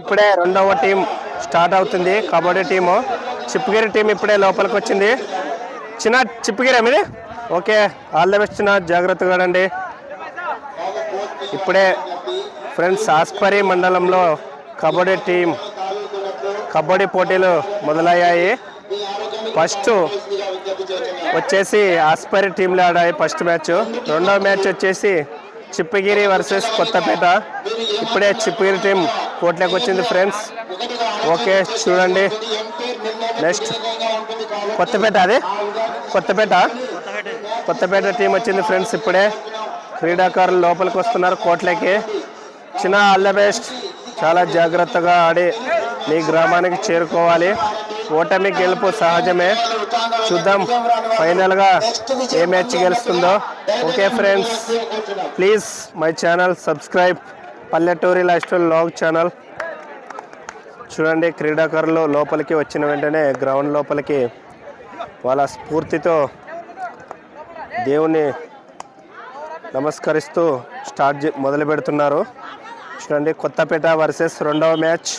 ఇప్పుడే రెండవ team start అవుతుంది. కబడ్డీ టీము చిప్పగిరి టీం ఇప్పుడే లోపలికి వచ్చింది చిన్న చిప్పగిరి మీది? ఓకే ఆల్ ద బెస్ట్ చిన్న జాగ్రత్తగా అండి ఇప్పుడే ఫ్రెండ్స్ ఆస్పరి మండలంలో కబడ్డీ టీం కబడ్డీ పోటీలు మొదలయ్యాయి. ఫస్ట్ వచ్చేసి ఆస్పరి టీంలో ఆడాయి ఫస్ట్ మ్యాచ్. రెండవ మ్యాచ్ వచ్చేసి చిప్పగిరి వర్సెస్ కొత్తపేట. ఇప్పుడే చిప్పగిరి టీం కోట్లోకి వచ్చింది ఫ్రెండ్స్. ఓకే చూడండి. నెక్స్ట్ కొత్తపేట అది? కొత్తపేట? కొత్తపేట టీం వచ్చింది ఫ్రెండ్స్ ఇప్పుడే. క్రీడాకారులు లోపలికి వస్తున్నారు కోట్లకి. చిన్న ఆల్ ద బెస్ట్ చాలా జాగ్రత్తగా ఆడి మీ గ్రామానికి చేరుకోవాలి. ఓటమి గెలుపు సహజమే. చూద్దాం ఫైనల్గా ఏ match గెలుస్తుందో. Okay friends. Please my channel subscribe పల్లెటూరి లైఫ్ స్టైల్ లాగ్ ఛానల్. చూడండి క్రీడాకారులు లోపలికి వచ్చిన వెంటనే గ్రౌండ్ లోపలికి వాళ్ళ స్ఫూర్తితో దేవుని నమస్కరిస్తూ స్టార్ట్ మొదలు పెడుతున్నారు. చూడండి కొత్తపేట వర్సెస్ రెండవ మ్యాచ్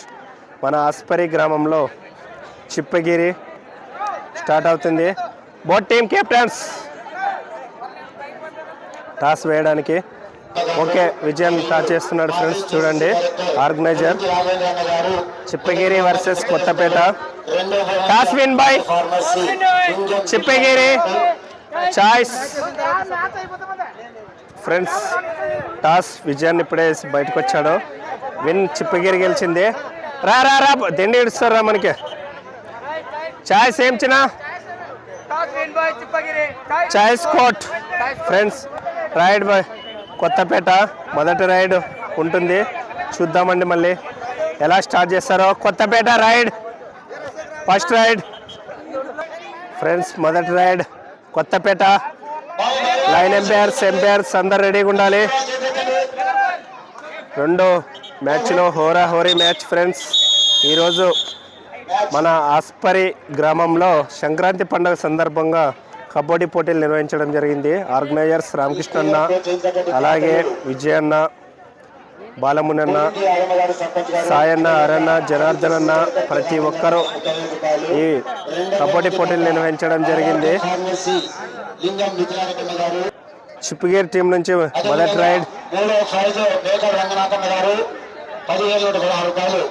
మన ఆస్పరి గ్రామంలో చిప్పగిరి స్టార్ట్ అవుతుంది. Both team captains. టాస్ వేయడానికి ఓకే విజయం టాస్ చేస్తున్నాడు ఫ్రెండ్స్ చూడండి. Organiser. Chippagiri versus Kothapeta. Toss win by Chippagiri. Choice. Friends toss విజయాన్ని ఇప్పుడే బయటకు వచ్చాడు విన్ చిప్పగిరి గెలిచింది. రా రా రా దిండి ఇడుస్తారా మనకి. చాయిస్ ఏం చిన్న? Choice court. Friends raid by. Kothapeta మొదటి రైడ్ ఉంటుంది. చూద్దామండి మళ్ళీ ఎలా స్టార్ట్ చేస్తారో. Kothapeta raid first raid. Friends మొదటి raid Kothapeta. Line umpires umpires అందరు రెడీగా ఉండాలి. రెండో మ్యాచ్లో హోరా హోరీ మ్యాచ్ ఫ్రెండ్స్. ఈరోజు మన ఆస్పరి గ్రామంలో సంక్రాంతి పండుగ సందర్భంగా కబడ్డీ పోటీలు నిర్వహించడం జరిగింది. ఆర్గనైజర్స్ రామకృష్ణన్న అలాగే విజయన్న బాలమునన్న సాయన్న అరన్న జనార్దన్ అన్న ప్రతి ఒక్కరూ ఈ కబడ్డీ పోటీలు నిర్వహించడం జరిగింది. చిప్పుగేర్ టీం నుంచి మొదటి రైడ్. గారు పదిహేను రూపాయలు.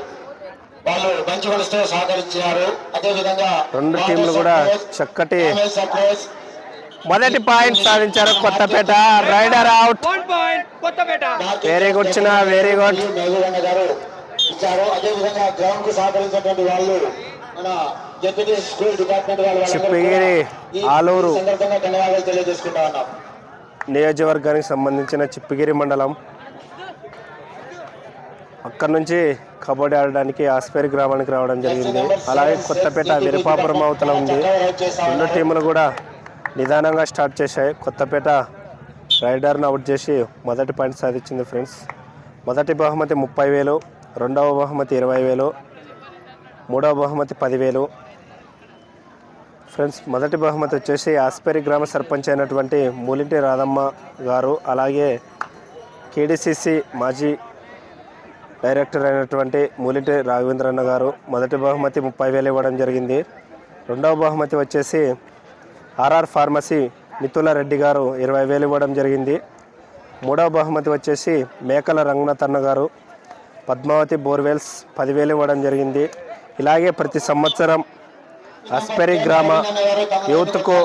వాళ్ళు మంచి మనసుతో సహకరించారు అదేవిధంగా రెండు టీంలు కూడా చక్కటి మొదటి పాయింట్ సాధించారు Kothapeta raider out. One point Kothapeta. Very good చిన్న వెరీ గుడ్ ఇచ్చారు. అదేవిధంగా గ్రౌండ్కు సహకరించినటువంటి వాళ్ళు మన డిప్యూటీ స్కూల్ డిపార్ట్మెంట్ వాళ్ళు ఆలూరు. సందర్భంగా ధన్యవాదాలు తెలియజేసుకుంటా ఉన్నాం. నియోజకవర్గానికి సంబంధించిన చిప్పగిరి మండలం అక్కడ నుంచి కబడ్డీ ఆడడానికి ఆస్పేరి గ్రామానికి రావడం జరిగింది. అలాగే కొత్తపేట విరపాపురం అవతల ఉంది. రెండు టీములు కూడా నిదానంగా స్టార్ట్ చేశాయి. కొత్తపేట రైడర్ను అవుట్ చేసి మొదటి పాయింట్ సాధించింది ఫ్రెండ్స్. మొదటి బహుమతి ముప్పై వేలు రెండవ బహుమతి ఇరవై వేలు మూడవ బహుమతి పదివేలు ఫ్రెండ్స్ మొదటి బహుమతి వచ్చేసి ఆస్పేరి గ్రామ సర్పంచ్ అయినటువంటి మూలింటి రాధమ్మ గారు అలాగే కేడిసిసి మాజీ డైరెక్టర్ అయినటువంటి మూలిటి రాఘవేంద్రన్న గారు మొదటి బహుమతి ముప్పై వేలు ఇవ్వడం జరిగింది. రెండవ బహుమతి వచ్చేసి ఆర్ఆర్ ఫార్మసీ మిత్తుల రెడ్డి గారు ఇరవై వేలు ఇవ్వడం జరిగింది. మూడవ బహుమతి వచ్చేసి మేకల రంగనాథ్ అన్న గారు పద్మావతి బోర్వెల్స్ పదివేలు ఇవ్వడం జరిగింది. ఇలాగే ప్రతి సంవత్సరం అస్పెరి గ్రామ యూత్కు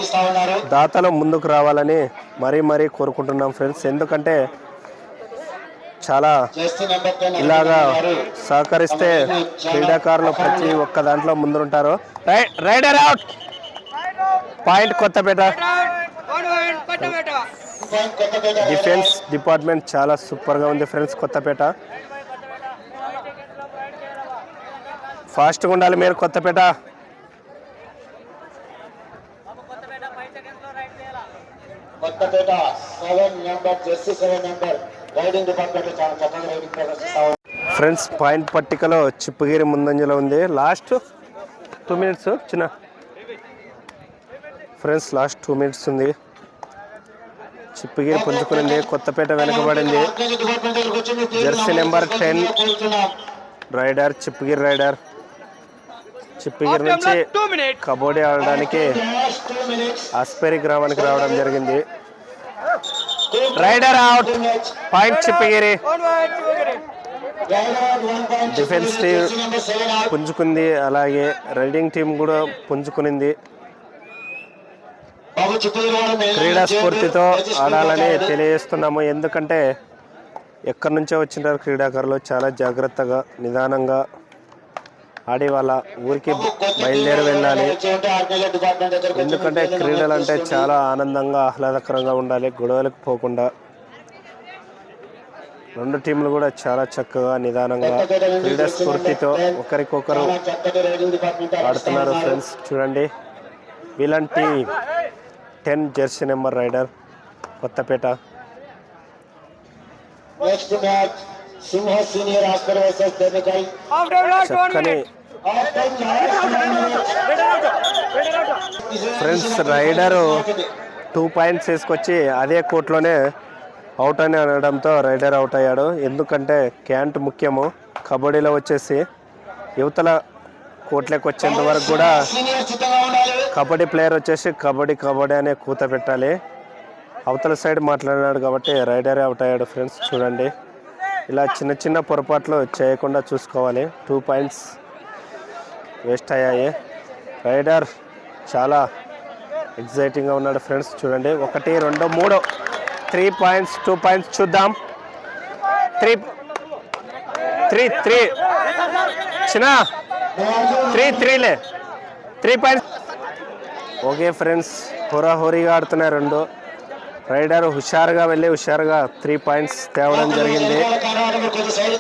దాతలు ముందుకు రావాలని మరీ మరీ కోరుకుంటున్నాం ఫ్రెండ్స్. ఎందుకంటే చాలా ఇలాగా సహకరిస్తే క్రీడాకారులు ప్రతి ఒక్క దాంట్లో ముందుంటారు. Raider out! Point Kothapeta. Defence department చాలా సూపర్గా ఉంది ఫ్రెండ్స్ కొత్తపేట. ఫాస్ట్గా ఉండాలి మీరు Kothapeta. Kothapeta seven number jersey seven number. Raiding department చాలా చక్కగా రైడింగ్ ప్రదర్శిస్తా ఉన్నారు. ఫ్రెండ్స్ పాయింట్ పట్టికలో చిప్పగిరి ముందంజలో ఉంది. లాస్ట్ టూ మినిట్స్ చిన్న. ఫ్రెండ్స్ లాస్ట్ టూ మినిట్స్ ఉంది. చిప్పగిరి పుంజుకునింది. కొత్తపేట వెనుకబడింది. జెర్సీ నెంబర్ చేసుకోవాల్సిందిగా 10. కోరుతున్నాం. రైడర్ చిప్పగిరి రైడర్ చిప్పగిరి నుంచి కబడ్డీ ఆడడానికి ఆస్పేరి గ్రామానికి రావడం జరిగింది. Raider out point Chippagiri defence team పుంజుకుంది. అలాగే రైడింగ్ టీం కూడా పుంజుకునింది. క్రీడా స్ఫూర్తితో ఆడాలని తెలియజేస్తున్నాము. ఎందుకంటే ఎక్కడి నుంచో వచ్చినారు క్రీడాకారులు చాలా జాగ్రత్తగా నిదానంగా ఆడే వాళ్ళ ఊరికి బయలుదేరి వెళ్ళాలి. ఎందుకంటే క్రీడలు అంటే చాలా ఆనందంగా ఆహ్లాదకరంగా ఉండాలి. గొడవలకు పోకుండా రెండు టీంలు కూడా చాలా చక్కగా నిదానంగా క్రీడా స్ఫూర్తితో ఒకరికొకరు ఆడుతున్నారు ఫ్రెండ్స్. చూడండి వీలంటి ten jersey number raider Kothapeta. Next match one చక్కని ఫ్రెండ్స్ రైడరు టూ పాయింట్స్ వేసుకొచ్చి అదే కోర్టులోనే అవుట్ అని అనడంతో రైడర్ అవుట్ అయ్యాడు. ఎందుకంటే క్యాంట్ ముఖ్యము. కబడ్డీలో వచ్చేసి యువతల కోట్లోకి వచ్చేంత వరకు కూడా సీనియర్ సిద్ధంగా ఉండాలి. కబడ్డీ ప్లేయర్ వచ్చేసి కబడ్డీ కబడ్డీ అనే కూత పెట్టాలి. అవతల సైడ్ మాట్లాడినాడు కాబట్టి రైడరే అవుట్ అయ్యాడు ఫ్రెండ్స్ చూడండి. ఇలా చిన్న చిన్న పొరపాట్లు చేయకుండా చూసుకోవాలి. టూ పాయింట్స్ వేస్ట్ అయ్యాయి. రైడర్ చాలా ఎగ్జైటింగ్గా ఉన్నాడు ఫ్రెండ్స్ చూడండి. ఒకటి రెండు మూడు. త్రీ పాయింట్స్ టూ పాయింట్స్ చూద్దాం. త్రీ త్రీ త్రీ చిన్న త్రీ త్రీలే త్రీ పాయింట్స్ ఓకే ఫ్రెండ్స్ హోరాహోరీగా ఆడుతున్నాయి రెండు. రైడర్ హుషారుగా వెళ్ళి హుషారుగా త్రీ పాయింట్స్ తేవడం జరిగింది.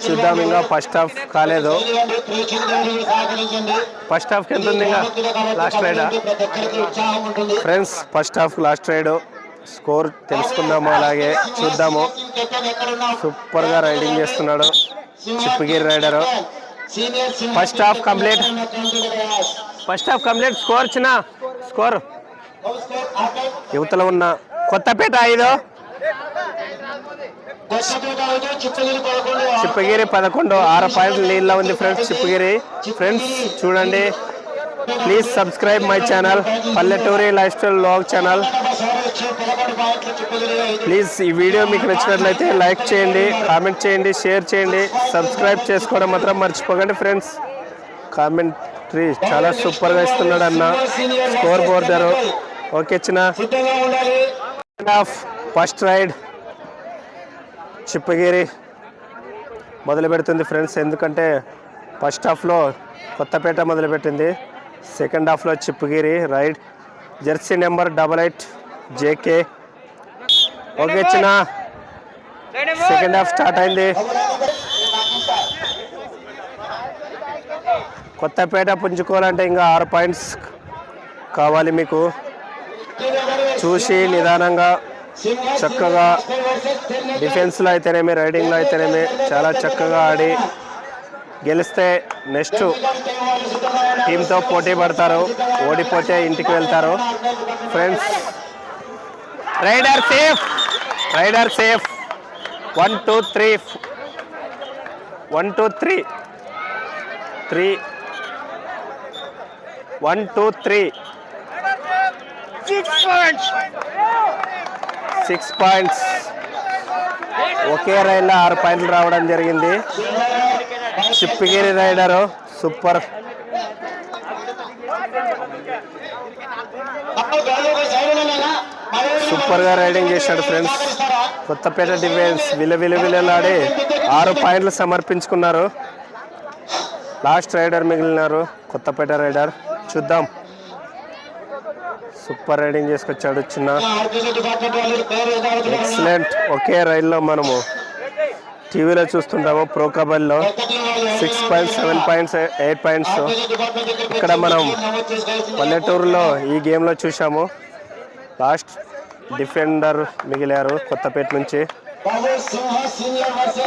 చూద్దాం ఇంకా ఫస్ట్ హాఫ్ కాలేదు. ఫస్ట్ హాఫ్కి ఎంత ఉంది ఇంకా? Last రైడా friends first half last raid score తెలుసుకుందాము అలాగే చూద్దాము. సూపర్గా రైడింగ్ చేస్తున్నాడు Chippagiri raider first half complete first half complete score చిన్న. స్కోర్ యువతలో ఉన్న కొత్తపేట ఐదు? చిప్పగిరి పదకొండు ఆరు. పాయింట్లు నీళ్ళ ఉంది ఫ్రెండ్స్ చిప్పగిరి. ఫ్రెండ్స్ చూడండి. ప్లీజ్ సబ్స్క్రైబ్ మై ఛానల్ పల్లెటూరి life style log channel please ఈ వీడియో మీకు నచ్చినట్లయితే లైక్ చేయండి కామెంట్ చేయండి షేర్ చేయండి సబ్స్క్రైబ్ చేసుకోవడం మాత్రం మర్చిపోకండి ఫ్రెండ్స్. కామెంట్రీ చాలా సూపర్గా ఇస్తున్నాడు అన్న. స్కోర్ బోర్డర్ ఓకే చిన్న. ఆఫ్ ఫస్ట్ రైడ్ చిప్పగిరి మొదలు పెడుతుంది ఫ్రెండ్స్ ఎందుకంటే ఫస్ట్ హాఫ్లో కొత్తపేట మొదలుపెట్టింది సెకండ్ హాఫ్లో Chippagiri raid jersey number double eight JK okay చిన్న సెకండ్ హాఫ్ స్టార్ట్ అయింది. కొత్తపేట పుంజుకోవాలంటే ఇంకా ఆరు పాయింట్స్ కావాలి మీకు. చూసి నిదానంగా చక్కగా డిఫెన్స్లో అయితేనేమి రైడింగ్లో అయితేనేమి చాలా చక్కగా ఆడి గెలిస్తే నెక్స్ట్ టీంతో పోటీ పడతారు ఓడిపోతే ఇంటికి వెళ్తారు. Friends raider safe raider safe. One two three one two three three one two three. Six points six points ఒకే రైల్లో ఆరు పాయింట్లు రావడం జరిగింది. Chippigiri raider super. సూపర్గా రైడింగ్ చేశాడు ఫ్రెండ్స్. కొత్తపేట డిఫెన్స్ విల విల విలలాడి ఆరు పాయింట్లు సమర్పించుకున్నారు. లాస్ట్ రైడర్ మిగిలినారు కొత్తపేట రైడర్. చూద్దాం. సూపర్ రైడింగ్ చేసుకొచ్చాడు చిన్న. ఎక్సలెంట్ ఒకే రైల్లో మనము టీవీలో చూస్తుంటాము ప్రో కబడ్డీలో. Six points seven points eight points ఇక్కడ మనం పల్లెటూరులో ఈ గేమ్లో చూసాము లాస్ట్ డిఫెండర్ మిగిలారు కొత్తపేట నుంచి.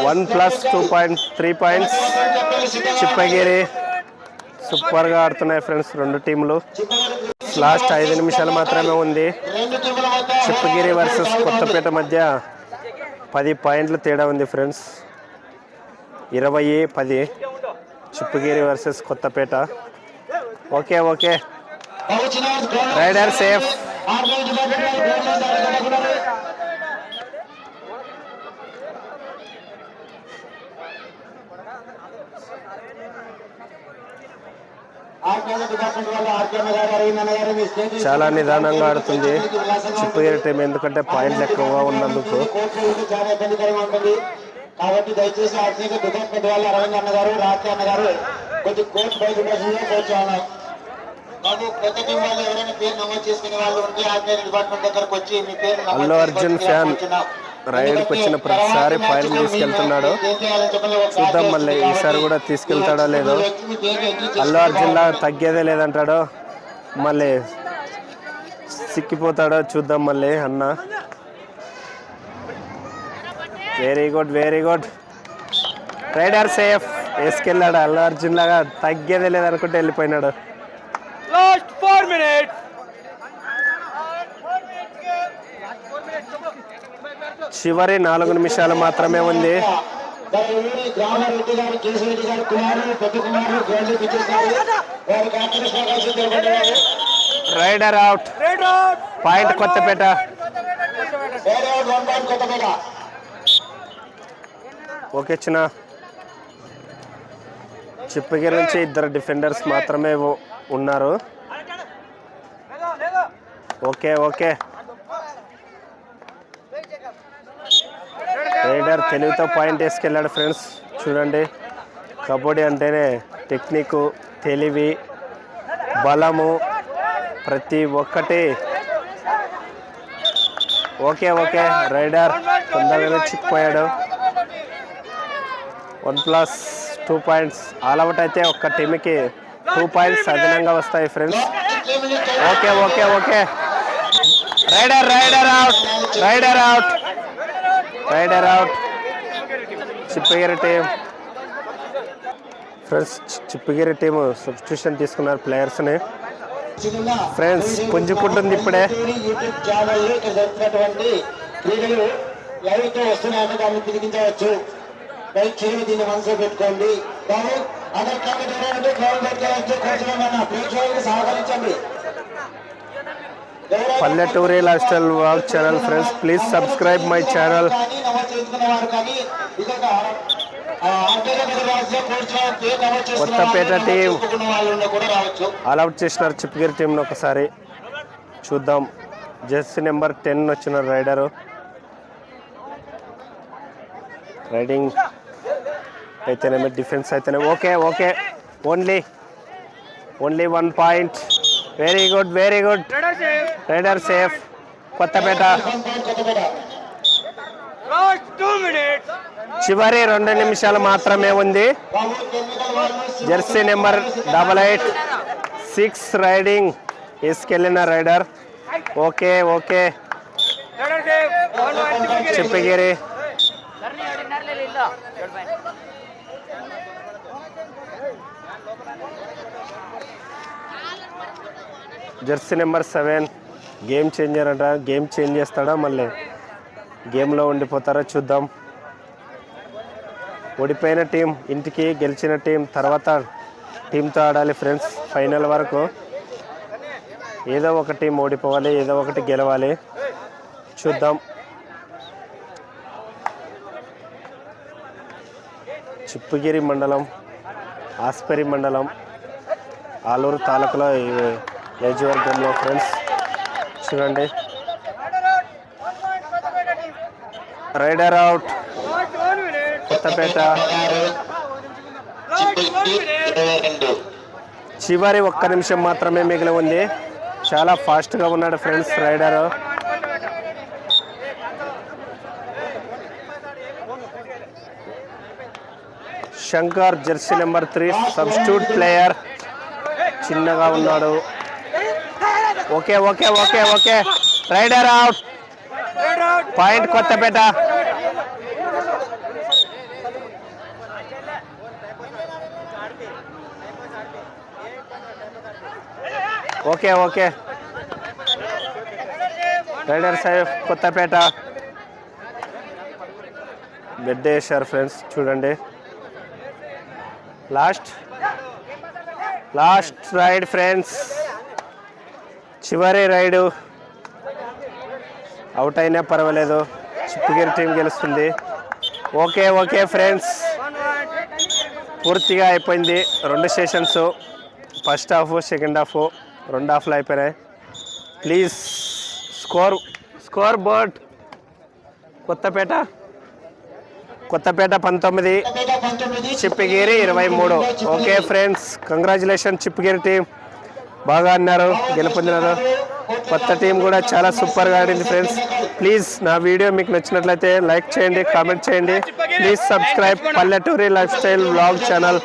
One plus two point three points Chippagiri సూపర్గా ఆడుతున్నాయి ఫ్రెండ్స్. రెండు టీంలు లాస్ట్ ఐదు నిమిషాలు మాత్రమే ఉంది చిప్పగిరి వర్సెస్ కొత్తపేట మధ్య పది పాయింట్ల తేడా ఉంది ఫ్రెండ్స్ ఇరవై పది Chippagiri versus Kothapeta okay okay raider safe army department వాళ్ళు గోల్ చేశారు కనుక్కున్నారు. ఆర్మీ డిపార్ట్మెంట్ వాళ్ళు ఆర్కేఎం గారు అరవింద్ అన్న గారు మీ స్టేట్ చాలా నిదానంగా ఆడుతుంది. చిప్పగిరి టీం ఎందుకంటే పాయింట్లు ఎక్కువగా ఉన్నందుకు. కాబట్టి దయచేసి ఆర్మీ డిపార్ట్మెంట్ వాళ్ళు అరవింద్ అన్న గారు రాత్రి అన్న గారు కొద్ది కోర్టు బయట ఉండేసిందిగా కోరుచున్నాం బాబు కొత్త టీం వాళ్ళు ఎవరైనా పేరు నమోదు చేసుకునే వాళ్ళు ఉంటే ఆర్మీ డిపార్ట్మెంట్ దగ్గరకు వచ్చి మీ పేరు నమోదు అల్లు అర్జున్ ఫ్యాన్. కోరుచున్నాం. రైడ్కి వచ్చిన ప్రతిసారి పాయింట్లు తీసుకెళ్తున్నాడు. చూద్దాం మళ్ళీ ఈసారి కూడా తీసుకెళ్తాడో లేదో. అల్లు అర్జున్ లాగా తగ్గేదే లేదంటాడో మళ్ళీ సిక్కిపోతాడో చూద్దాం మళ్ళీ అన్న. Very good very good raider safe వేసుకెళ్ళాడు Allu Arjun లాగా తగ్గేదే లేదనుకుంటే వెళ్ళిపోయినాడు. లాస్ట్ ఫోర్ మినిట్స్ చివరి నాలుగు నిమిషాలు మాత్రమే ఉంది. Raider out. Point Kothapeta. Okay చిన్న. చిప్పగిరి నుంచి ఇద్దరు డిఫెండర్స్ మాత్రమే ఉన్నారు. Okay okay. రైడర్ తెలివితో పాయింట్ వేసుకెళ్ళాడు ఫ్రెండ్స్. చూడండి. కబడ్డీ అంటేనే టెక్నిక్ తెలివి బలము. ప్రతి ఒక్కటి. Okay okay. రైడర్ తొందరగానే చిక్కిపోయాడు. One plus two points. All out అయితే ఒక్క టీమ్కి టూ పాయింట్స్ అదనంగా వస్తాయి friends. Okay okay okay. Raider raider out. Raider out. Raider out Chippagiri team friends Chippagiri team substitution తీసుకున్నారు ప్లేయర్స్ని ఫ్రెండ్స్ పుంజుకుంటుంది ఇప్పుడే. యూట్యూబ్ క్రీడలు వస్తున్నాయని దాన్ని తిరిగించవచ్చు దయచేసి దీన్ని మనసులో పెట్టుకోండి గ్రౌండ్ పెట్టుకోవచ్చు ప్రేక్షకులకు సహకరించండి పల్లెటూరి life style vlog channel friends please subscribe my channel Kothapeta team. All out చేసినారు చిప్పగిరి టీంని ఒకసారి. చూద్దాం. జెర్సీ నెంబర్ టెన్ వచ్చిన రైడరు రైడింగ్ అయితేనేమి డిఫెన్స్ అయితేనే okay okay. Only only one point very good very good. Raider safe Kothapeta. చివరి రెండు నిమిషాలు మాత్రమే ఉంది. Jersey number double eight. Six raiding వేసుకెళ్ళిన raider okay okay. Chippagiri. Jersey number seven. Game changer అంట game change చేస్తాడా మళ్ళీ? గేమ్లో ఉండిపోతారో చూద్దాం. ఓడిపోయిన టీం ఇంటికి గెలిచిన టీం తర్వాత టీంతో ఆడాలి ఫ్రెండ్స్ ఫైనల్ వరకు. ఏదో ఒక టీం ఓడిపోవాలి ఏదో ఒకటి గెలవాలి. చూద్దాం. చిప్పుగిరి మండలం ఆస్పరి మండలం ఆలూరు తాలూకులో నియోజకవర్గంలో ఫ్రెండ్స్. చూడండి. Raider out. కొత్తపేట. చివరి ఒక్క నిమిషం మాత్రమే మిగిలి ఉంది. చాలా ఫాస్ట్గా ఉన్నాడు friends raider. Shankar jersey number three substitute player. చిన్నగా ఉన్నాడు. Okay okay okay okay. Raider out point Kothapeta. Okay okay. Raider safe Kothapeta. Bed వేసారు ఫ్రెండ్స్ చూడండి. లాస్ట్ లాస్ట్ రైడ్ ఫ్రెండ్స్ చివరి రైడు. అవుట్ అయినా పర్వాలేదు. చిప్పుగిరి టీం గెలుస్తుంది. Okay okay friends. పూర్తిగా అయిపోయింది. రెండు sessions. First half second half రెండు హాఫ్లు అయిపోయినాయి. Please score. Score board. Kothapeta. Kothapeta పంతొమ్మిది కొత్తపేట పంతొమ్మిది. చిప్పగిరి ఇరవై మూడు. Okay friends. Congratulation Chippagiri team. బాగా అన్నారు గెలుపొందినారు. కొత్త టీం కూడా చాలా సూపర్గా ఆడింది ఫ్రెండ్స్. ప్లీజ్ నా వీడియో మీకు నచ్చినట్లయితే లైక్ చేయండి కామెంట్ చేయండి. ప్లీజ్ సబ్స్క్రైబ్ పల్లెటూరి లైఫ్ స్టైల్ బ్లాగ్ ఛానల్.